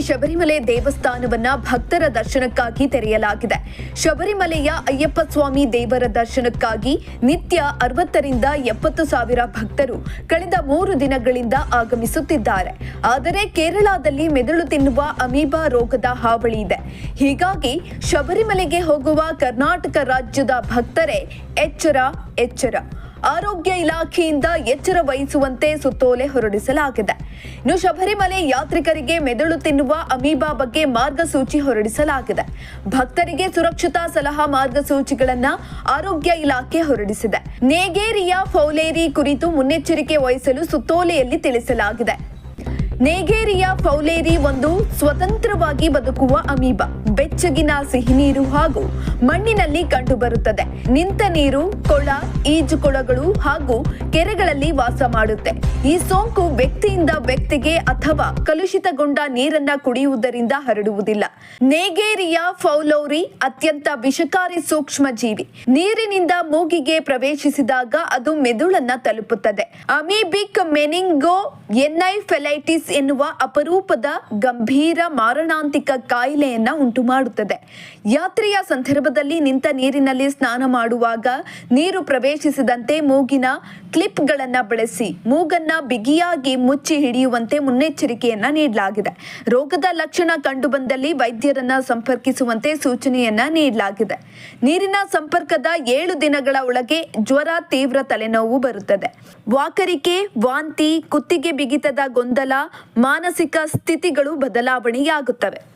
ಶಬರಿಮಲೆ ದೇವಸ್ಥಾನವನ್ನ ಭಕ್ತರ ದರ್ಶನಕ್ಕಾಗಿ ತೆರೆಯಲಾಗಿದೆ. ಶಬರಿಮಲೆಯ ಅಯ್ಯಪ್ಪ ಸ್ವಾಮಿ ದೇವರ ದರ್ಶನಕ್ಕಾಗಿ ನಿತ್ಯ ಅರವತ್ತರಿಂದ ಎಪ್ಪತ್ತು ಸಾವಿರ ಭಕ್ತರು ಕಳೆದ ಮೂರು ದಿನಗಳಿಂದ ಆಗಮಿಸುತ್ತಿದ್ದಾರೆ. ಆದರೆ ಕೇರಳದಲ್ಲಿ ಮೆದುಳು ತಿನ್ನುವ ಅಮೀಬಾ ರೋಗದ ಹಾವಳಿ ಇದೆ. ಹೀಗಾಗಿ ಶಬರಿಮಲೆಗೆ ಹೋಗುವ ಕರ್ನಾಟಕ ರಾಜ್ಯದ ಭಕ್ತರೇ, ಎಚ್ಚರ ಎಚ್ಚರ. ಆರೋಗ್ಯ ಇಲಾಖೆಯಿಂದ ಎಚ್ಚರ ವಹಿಸುವಂತೆ ಸುತ್ತೋಲೆ ಹೊರಡಿಸಲಾಗಿದೆ. ಇನ್ನು ಶಬರಿಮಲೆ ಯಾತ್ರಿಕರಿಗೆ ಮೆದುಳು ತಿನ್ನುವ ಅಮೀಬಾ ಬಗ್ಗೆ ಮಾರ್ಗಸೂಚಿ ಹೊರಡಿಸಲಾಗಿದೆ. ಭಕ್ತರಿಗೆ ಸುರಕ್ಷತಾ ಸಲಹಾ ಮಾರ್ಗಸೂಚಿಗಳನ್ನ ಆರೋಗ್ಯ ಇಲಾಖೆ ಹೊರಡಿಸಿದೆ. ನೇಗೇರಿಯಾ ಫೌಲೇರಿ ಕುರಿತು ಮುನ್ನೆಚ್ಚರಿಕೆ ವಹಿಸಲು ಸುತ್ತೋಲೆಯಲ್ಲಿ ತಿಳಿಸಲಾಗಿದೆ. ನೇಗೇರಿಯಾ ಫೌಲೇರಿ ಒಂದು ಸ್ವತಂತ್ರವಾಗಿ ಬದುಕುವ ಅಮೀಬಾ. ಬೆಚ್ಚಗಿನ ಸಿಹಿನೀರು ಹಾಗೂ ಮಣ್ಣಿನಲ್ಲಿ ಕಂಡುಬರುತ್ತದೆ. ನಿಂತ ನೀರು, ಕೊಳ ಈಜುಕೊಳಗಳು ಹಾಗೂ ಕೆರೆಗಳಲ್ಲಿ ವಾಸ ಮಾಡುತ್ತೆ. ಈ ಸೋಂಕು ವ್ಯಕ್ತಿಯಿಂದ ವ್ಯಕ್ತಿಗೆ ಅಥವಾ ಕಲುಷಿತಗೊಂಡ ನೀರನ್ನ ಕುಡಿಯುವುದರಿಂದ ಹರಡುವುದಿಲ್ಲ. ನೇಗೇರಿಯ ಫೌಲೌರಿ ಅತ್ಯಂತ ವಿಷಕಾರಿ ಸೂಕ್ಷ್ಮ ಜೀವಿ. ನೀರಿನಿಂದ ಮೂಗಿಗೆ ಪ್ರವೇಶಿಸಿದಾಗ ಅದು ಮೆದುಳನ್ನ ತಲುಪುತ್ತದೆ. ಅಮೀಬಿಕ್ ಮೆನಿಂಗೋ ಎನ್ಐಫೆಲೈಟಿಸ್ ಎನ್ನುವ ಅಪರೂಪದ ಗಂಭೀರ ಮಾರಣಾಂತಿಕ ಕಾಯಿಲೆಯನ್ನ ಉಂಟು ಮಾಡುತ್ತದೆ. ಯಾತ್ರೆಯ ಸಂದರ್ಭದಲ್ಲಿ ನಿಂತ ನೀರಿನಲ್ಲಿ ಸ್ನಾನ ಮಾಡುವಾಗ ನೀರು ಪ್ರವೇಶಿಸದಂತೆ ಮೂಗಿನ ಕ್ಲಿಪ್ಗಳನ್ನು ಬಳಸಿ, ಮೂಗನ್ನ ಬಿಗಿಯಾಗಿ ಮುಚ್ಚಿ ಹಿಡಿಯುವಂತೆ ಮುನ್ನೆಚ್ಚರಿಕೆಯನ್ನ ನೀಡಲಾಗಿದೆ. ರೋಗದ ಲಕ್ಷಣ ಕಂಡುಬಂದಲ್ಲಿ ವೈದ್ಯರನ್ನ ಸಂಪರ್ಕಿಸುವಂತೆ ಸೂಚನೆಯನ್ನ ನೀಡಲಾಗಿದೆ. ನೀರಿನ ಸಂಪರ್ಕದ ಏಳು ದಿನಗಳ ಒಳಗೆ ಜ್ವರ ತೀವ್ರ ತಲೆನೋವು ಬರುತ್ತದೆ. ವಾಕರಿಕೆ, ವಾಂತಿ, ಕುತ್ತಿಗೆ ಬಿಗಿತದ ಗೊಂದಲ, ಮಾನಸಿಕ ಸ್ಥಿತಿಗಳು ಬದಲಾವಣೆಯಾಗುತ್ತವೆ.